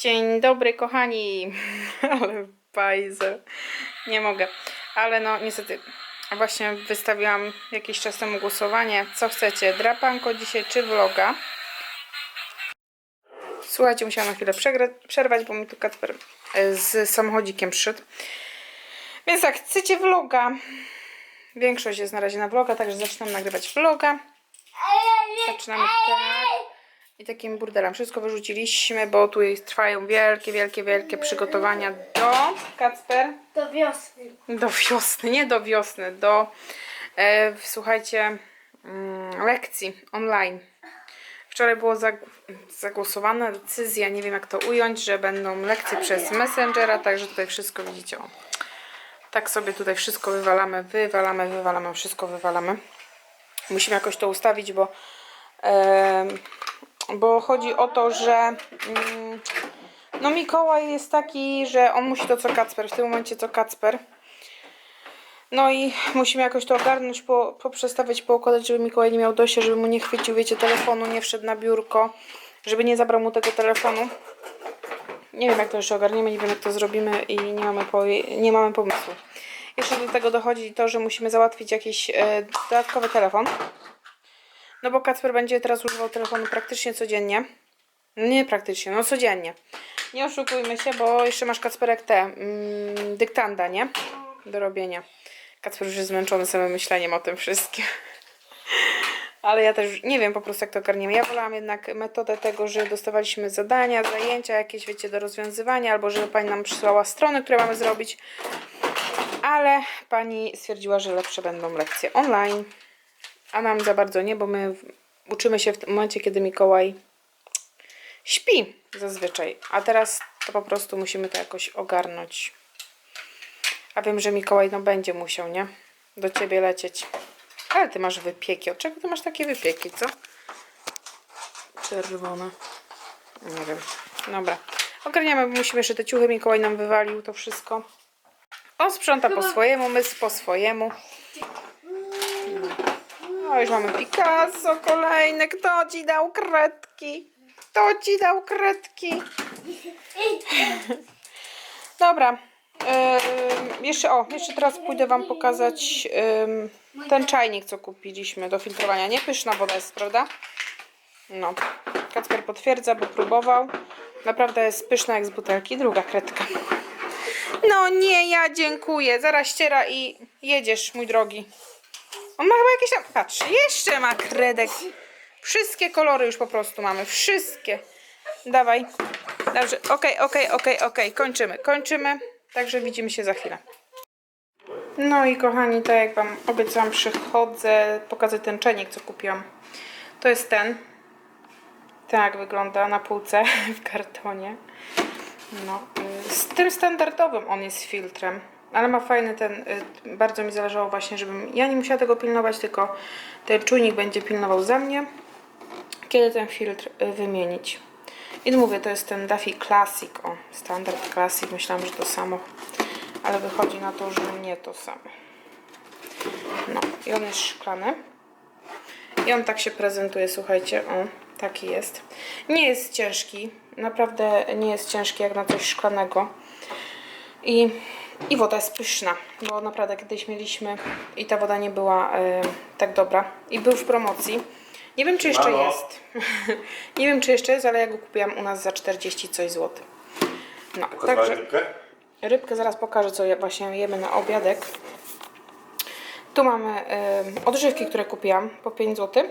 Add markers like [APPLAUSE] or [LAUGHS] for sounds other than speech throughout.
Dzień dobry, kochani. [LAUGHS] Ale bajzer. Nie mogę. Ale no, niestety. Właśnie wystawiłam jakiś czas temu głosowanie. Co chcecie? Drapanko dzisiaj czy vloga? Słuchajcie, musiałam na chwilę przerwać, bo mi tu Kacper e, z samochodzikiem przyszedł. Więc tak, chcecie vloga? Większość jest na razie na vloga, także zaczynam nagrywać vloga. Zaczynamy tak. I takim burdelem. Wszystko wyrzuciliśmy, bo tu jest- trwają wielkie, wielkie, wielkie przygotowania do Kacper. Do wiosny. Do wiosny, nie do wiosny, do e, słuchajcie mm, lekcji online. Wczoraj było zag- zagłosowana decyzja, nie wiem jak to ująć, że będą lekcje przez Messengera, także tutaj wszystko widzicie. O. Tak sobie tutaj wszystko wywalamy, wywalamy, wywalamy, wszystko wywalamy. Musimy jakoś to ustawić, bo em, bo chodzi o to, że mm, no Mikołaj jest taki, że on musi to co Kacper, w tym momencie co Kacper. No i musimy jakoś to ogarnąć, po, poprzestawiać, poukładać, żeby Mikołaj nie miał dość, żeby mu nie chwycił, wiecie, telefonu, nie wszedł na biurko, żeby nie zabrał mu tego telefonu. Nie wiem, jak to jeszcze ogarniemy, nie wiem, jak to zrobimy i nie mamy, nie mamy pomysłu. Jeszcze do tego dochodzi to, że musimy załatwić jakiś e, dodatkowy telefon. No bo Kacper będzie teraz używał telefonu praktycznie codziennie. Nie praktycznie, no codziennie. Nie oszukujmy się, bo jeszcze masz Kacperek te mm, dyktanda, nie? Do robienia. Kacper już jest zmęczony samym myśleniem o tym wszystkim. [LAUGHS] Ale ja też nie wiem po prostu jak to ogarniemy. Ja wolałam jednak metodę tego, że dostawaliśmy zadania, zajęcia jakieś, wiecie, do rozwiązywania, albo żeby pani nam przysłała strony, które mamy zrobić. Ale pani stwierdziła, że lepsze będą lekcje online. A nam za bardzo nie, bo my uczymy się w tym momencie, kiedy Mikołaj śpi zazwyczaj. A teraz to po prostu musimy to jakoś ogarnąć. A wiem, że Mikołaj no będzie musiał, nie? Do ciebie lecieć. Ale ty masz wypieki. Od czego ty masz takie wypieki, co? Czerwone. Nie wiem. Dobra. Ogarniamy, bo musimy jeszcze te ciuchy. Mikołaj nam wywalił to wszystko. On sprząta po swojemu, my po swojemu. No już mamy Picasso kolejne. Kto ci dał kredki? Kto ci dał kredki? Dobra. Ym, jeszcze o, jeszcze teraz pójdę wam pokazać ym, ten czajnik, co kupiliśmy do filtrowania. Nie pyszna woda jest, prawda? No. Kacper potwierdza, bo próbował. Naprawdę jest pyszna jak z butelki. Druga kredka. No nie, ja dziękuję. Zaraz ściera i jedziesz, mój drogi. On ma chyba jakieś tam... Patrz, jeszcze ma kredek. Wszystkie kolory już po prostu mamy. Wszystkie. Dawaj. Dobrze, okej, okej, okej, okej. Kończymy, kończymy. Także widzimy się za chwilę. No i kochani, tak jak Wam obiecałam, przychodzę pokazać ten czenik, co kupiłam. To jest ten. Tak wygląda na półce [LAUGHS] w kartonie. No, y, z tym standardowym on jest filtrem, ale ma fajny ten, y, bardzo mi zależało właśnie, żebym ja nie musiała tego pilnować, tylko ten czujnik będzie pilnował za mnie, kiedy ten filtr y, wymienić. I mówię, to jest ten Duffy Classic, o, standard Classic, myślałam, że to samo, ale wychodzi na to, że nie to samo. No, i on jest szklany. I on tak się prezentuje, słuchajcie, o, taki jest. Nie jest ciężki, naprawdę nie jest ciężki jak na coś szklanego. I, i woda jest pyszna, bo naprawdę kiedyś mieliśmy i ta woda nie była e, tak dobra. I był w promocji. Nie wiem, czy jeszcze jest. [LAUGHS] nie wiem, czy jeszcze jest, ale ja go kupiłam u nas za 40 coś złotych. No, Pokazywałem także rybkę? rybkę zaraz pokażę, co je- właśnie jemy na obiadek. Tu mamy y, odżywki, które kupiłam po 5 zł.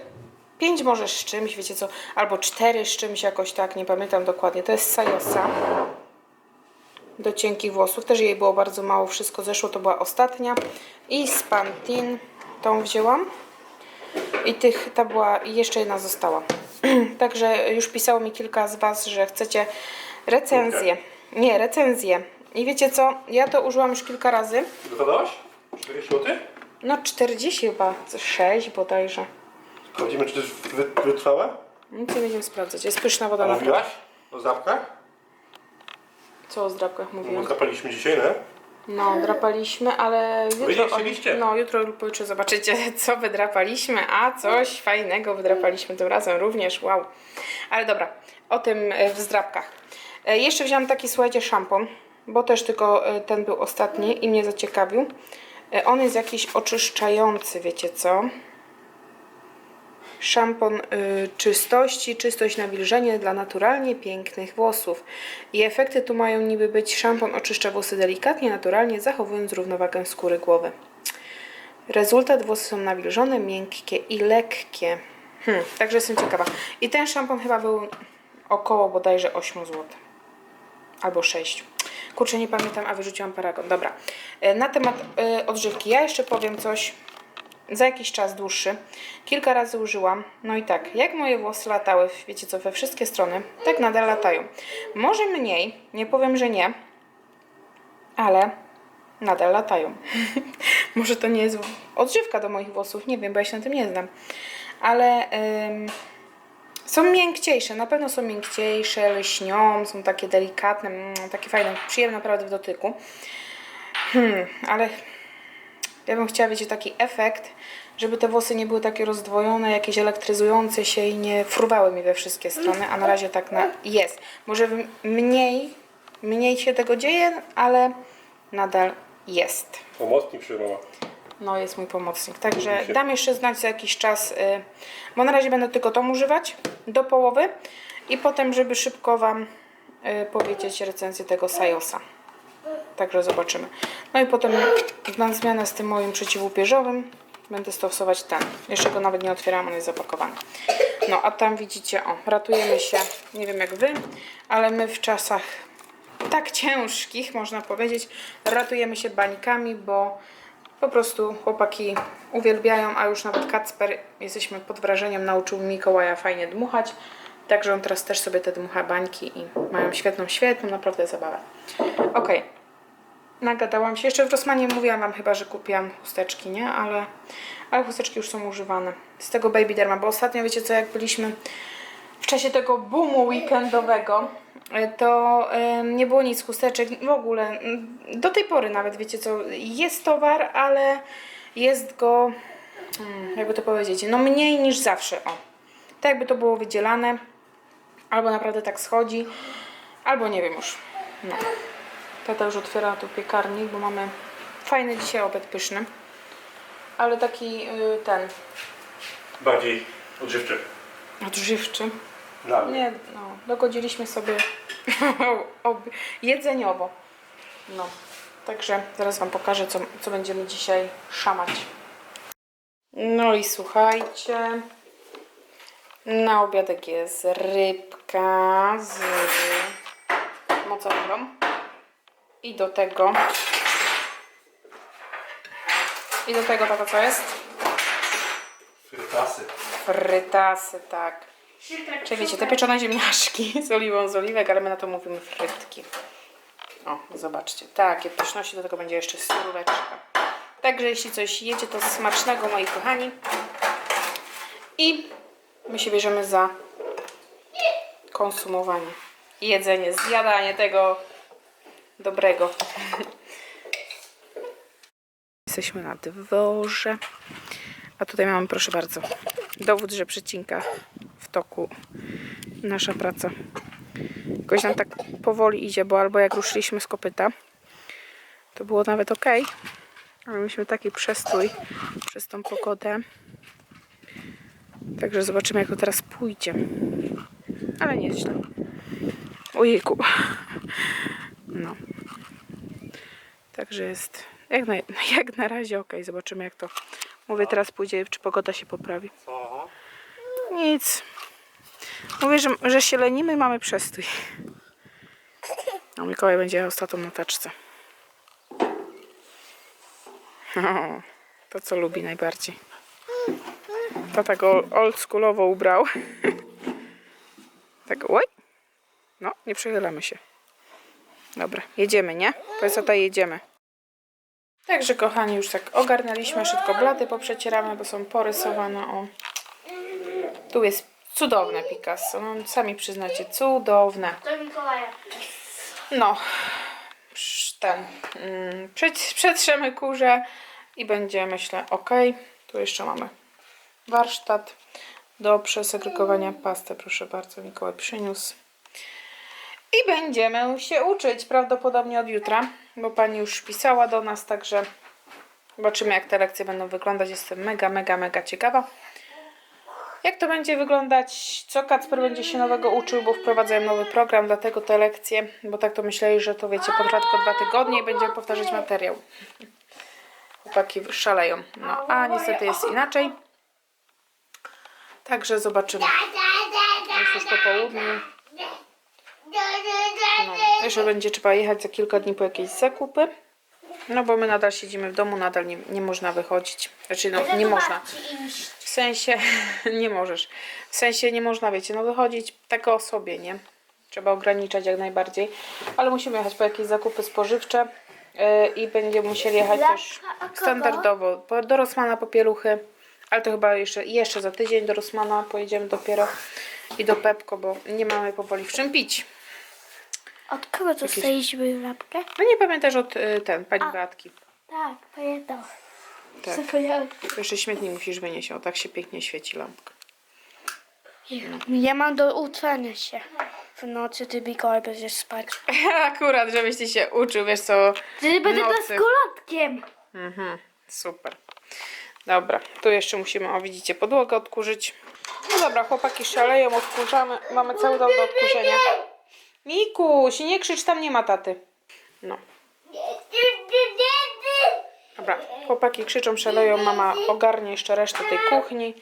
5 może z czymś, wiecie co, albo 4 z czymś jakoś tak, nie pamiętam dokładnie. To jest Sajosa do cienkich włosów. Też jej było bardzo mało, wszystko zeszło, to była ostatnia. I z Pantene tą wzięłam. I tych, ta była, i jeszcze jedna została. [CLEARS THROAT] Także już pisało mi kilka z Was, że chcecie recenzję. Nie, recenzję. I wiecie co, ja to użyłam już kilka razy. Gotowałaś? 40 zł? No 40 chyba, 6 bodajże. Sprawdzimy, czy to jest wy- wytrwałe? Nic nie będziemy sprawdzać. Jest pyszna woda A na mówiłaś o zapkach? Co o zdrabkach No, mówiłam? zapaliśmy dzisiaj, nie? No, drapaliśmy, ale jutro, nie chcieliście. no, jutro lub pojutrze zobaczycie, [LAUGHS] co wydrapaliśmy, a coś fajnego wydrapaliśmy tym razem również, wow. Ale dobra, o tym e, w zdrabkach. E, Jeszcze wziąłam taki, słuchajcie, szampon, bo też tylko e, ten był ostatni i mnie zaciekawił. E, On jest jakiś oczyszczający, wiecie co? Szampon y, czystości, czystość nawilżenie dla naturalnie pięknych włosów. I efekty tu mają niby być szampon oczyszcza włosy delikatnie, naturalnie, zachowując równowagę skóry głowy. Rezultat włosy są nawilżone, miękkie i lekkie. Hmm, także jestem ciekawa. I ten szampon chyba był około bodajże 8 zł. Albo 6. Kurczę, nie pamiętam, a wyrzuciłam paragon. Dobra. E, Na temat e, odżywki. Ja jeszcze powiem coś za jakiś czas dłuższy. Kilka razy użyłam. No i tak, jak moje włosy latały, wiecie co, we wszystkie strony, tak nadal latają. Może mniej, nie powiem, że nie, ale nadal latają. [LAUGHS] Może to nie jest odżywka do moich włosów, nie wiem, bo ja się na tym nie znam. Ale ym, są miękciejsze, na pewno są miękciejsze, lśnią, są takie delikatne, mm, takie fajne, przyjemne naprawdę w dotyku. Hmm, ale ja bym chciała, wiecie, taki efekt, żeby te włosy nie były takie rozdwojone, jakieś elektryzujące się i nie fruwały mi we wszystkie strony, a na razie tak na jest. Może mniej, mniej się tego dzieje, ale nadal jest. Pomocnik przyjmowa. No, jest mój pomocnik. Także dam jeszcze znać za jakiś czas, y, bo na razie będę tylko tą używać do połowy i potem, żeby szybko Wam y, powiedzieć recenzję tego Sajosa. Także zobaczymy. No i potem na zmianę z tym moim przeciwupierzowym będę stosować ten. Jeszcze go nawet nie otwieram, on jest zapakowany. No a tam widzicie, o, ratujemy się, nie wiem jak Wy, ale my w czasach tak ciężkich, można powiedzieć, ratujemy się bańkami, bo po prostu chłopaki uwielbiają, a już nawet Kacper, jesteśmy pod wrażeniem, nauczył Mikołaja fajnie dmuchać. Także on teraz też sobie te dmucha bańki i mają świetną, świetną naprawdę zabawę. Okej. Nagadałam się. Jeszcze w Rossmanie mówiłam Wam chyba, że kupiłam chusteczki, nie? Ale, ale chusteczki już są używane. Z tego Baby Derma, bo ostatnio, wiecie co, jak byliśmy w czasie tego boomu weekendowego, e, to e, nie było nic chusteczek w ogóle. Do tej pory nawet, wiecie co, jest towar, ale jest go, mm, jakby to powiedzieć, no mniej niż zawsze, o. Tak jakby to było wydzielane, albo naprawdę tak schodzi, albo nie wiem już. No. Tata już otwiera tu piekarnik, bo mamy fajny dzisiaj obiad pyszny. Ale taki y, ten, Bardziej odżywczy. odżywczy. Dla mnie. Nie, no, dogodziliśmy sobie [LAUGHS] ob- jedzeniowo. No, także zaraz Wam pokażę, co, co będziemy dzisiaj szamać. No i słuchajcie, na obiadek jest rybka z mozzarellą i do tego i do tego to co jest? Frytasy. Frytasy, tak. Czyli wiecie, te pieczone ziemniaczki [LAUGHS] z oliwą z oliwek, ale my na to mówimy frytki. O, zobaczcie, takie pyszności, do tego będzie jeszcze suróweczka. Także jeśli coś jecie, to smacznego, moi kochani. I my się bierzemy za konsumowanie, jedzenie, zjadanie tego dobrego. Jesteśmy na dworze. A tutaj mamy, proszę bardzo, dowód, że przecinka w toku nasza praca. Jakoś nam tak powoli idzie, bo albo jak ruszyliśmy z kopyta, to było nawet ok, ale mieliśmy taki przestój przez tą pogodę. Także zobaczymy, jak to teraz pójdzie. Ale nie jest źle. Ojejku. No. Także jest jak na, [LAUGHS] jak na razie ok. Zobaczymy, jak to mówię teraz pójdzie, czy pogoda się poprawi. Nic. Mówię, że, że się lenimy i mamy przestój. A Mikołaj będzie jechał z tatą na taczce. O, [LAUGHS] to co lubi najbardziej. Tata go oldschoolowo ubrał. [LAUGHS] Tak, oj. No, nie przechylamy się. Dobra, jedziemy, nie? Tata, jedziemy. Także kochani, już tak ogarnęliśmy, szybko blady poprzecieramy, bo są porysowane, o. Tu jest cudowne Picasso. No, sami przyznacie, cudowne. Do Mikołaja. No, ten. Mm, przed- przetrzemy kurze i będzie, myślę, ok. Tu jeszcze mamy warsztat do przesegregowania pasty. Proszę bardzo, Mikołaj przyniósł. I będziemy się uczyć prawdopodobnie od jutra, bo pani już pisała do nas, także zobaczymy jak te lekcje będą wyglądać. Jestem mega, mega, mega ciekawa. Jak to będzie wyglądać? Co Kacper będzie się nowego uczył, bo wprowadzają nowy program, dlatego te lekcje, bo tak to myśleli, że to wiecie, potrwa tylko dwa tygodnie i będziemy powtarzać materiał. Chłopaki szaleją. No, a niestety jest inaczej. Także zobaczymy. Jest po południu. No, jeszcze będzie trzeba jechać za kilka dni po jakieś zakupy. No bo my nadal siedzimy w domu, nadal nie, nie można wychodzić. Znaczy no nie można. W sensie [LAUGHS] nie możesz. W sensie nie można, wiecie, no wychodzić tak o sobie, nie? Trzeba ograniczać jak najbardziej. Ale musimy jechać po jakieś zakupy spożywcze yy, i będziemy musieli jechać też standardowo do Rosmana po pieluchy. Ale to chyba jeszcze, jeszcze za tydzień do Rosmana pojedziemy dopiero i do Pepko, bo nie mamy powoli w czym pić. Od kogo dostaliśmy lapkę? No nie pamiętasz od y, ten, pani Beatki. Tak, pamiętam. Tak. Zapomniałam. Jeszcze śmietnik musisz wynieść. O, tak się pięknie świeci lampka. Ja mam do uczenia się. W nocy ty Mikołaj będziesz spać. [LAUGHS] Akurat, żebyś ty się uczył, wiesz co... Ty będę nocy. nastolatkiem. Mhm, super. Dobra, tu jeszcze musimy, o widzicie, podłogę odkurzyć. No dobra, chłopaki szaleją, odkurzamy. Mamy cały dom do odkurzenia. Mikuś, nie krzycz, tam nie ma taty. No. Dobra, chłopaki krzyczą, szaleją, mama ogarnie jeszcze resztę tej kuchni.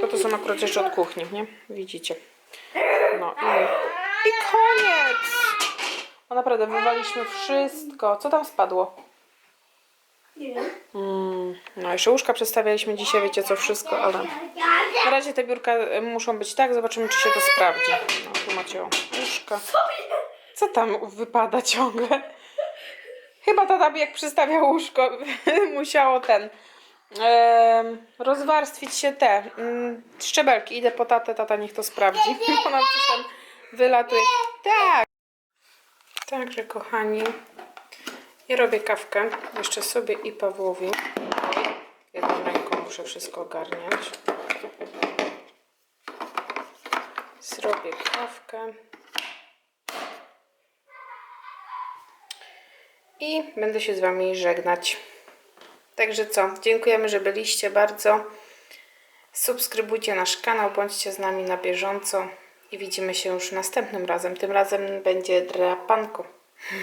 Bo to są akurat jeszcze od kuchni, nie? Widzicie. No i, i koniec! O naprawdę, wywaliśmy wszystko. Co tam spadło? Mm, no jeszcze łóżka przedstawialiśmy dzisiaj, wiecie co, wszystko, ale na razie te biurka e, muszą być tak, zobaczymy czy się to sprawdzi. No tu macie łóżka. Co tam wypada ciągle? Chyba tata jak przystawia łóżko, [LAUGHS] musiało ten em, rozwarstwić się te mm, szczebelki. Idę po tatę, tata niech to sprawdzi. [LAUGHS] Ona tam wylatuje. Tak! Także kochani, ja robię kawkę jeszcze sobie i Pawłowi. Jedną ręką muszę wszystko ogarniać. Zrobię kawkę. I będę się z Wami żegnać. Także co, dziękujemy, że byliście bardzo. Subskrybujcie nasz kanał, bądźcie z nami na bieżąco i widzimy się już następnym razem. Tym razem będzie drapanko,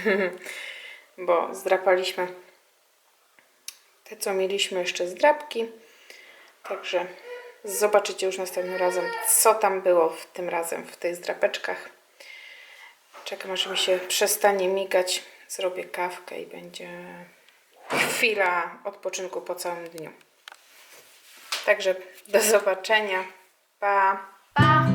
[LAUGHS] bo zdrapaliśmy te, co mieliśmy jeszcze z drapki. Także zobaczycie już następnym razem, co tam było w tym razem w tych zdrapeczkach. Czekam, aż mi się przestanie migać. Zrobię kawkę i będzie chwila odpoczynku po całym dniu. Także do zobaczenia. Pa! Pa!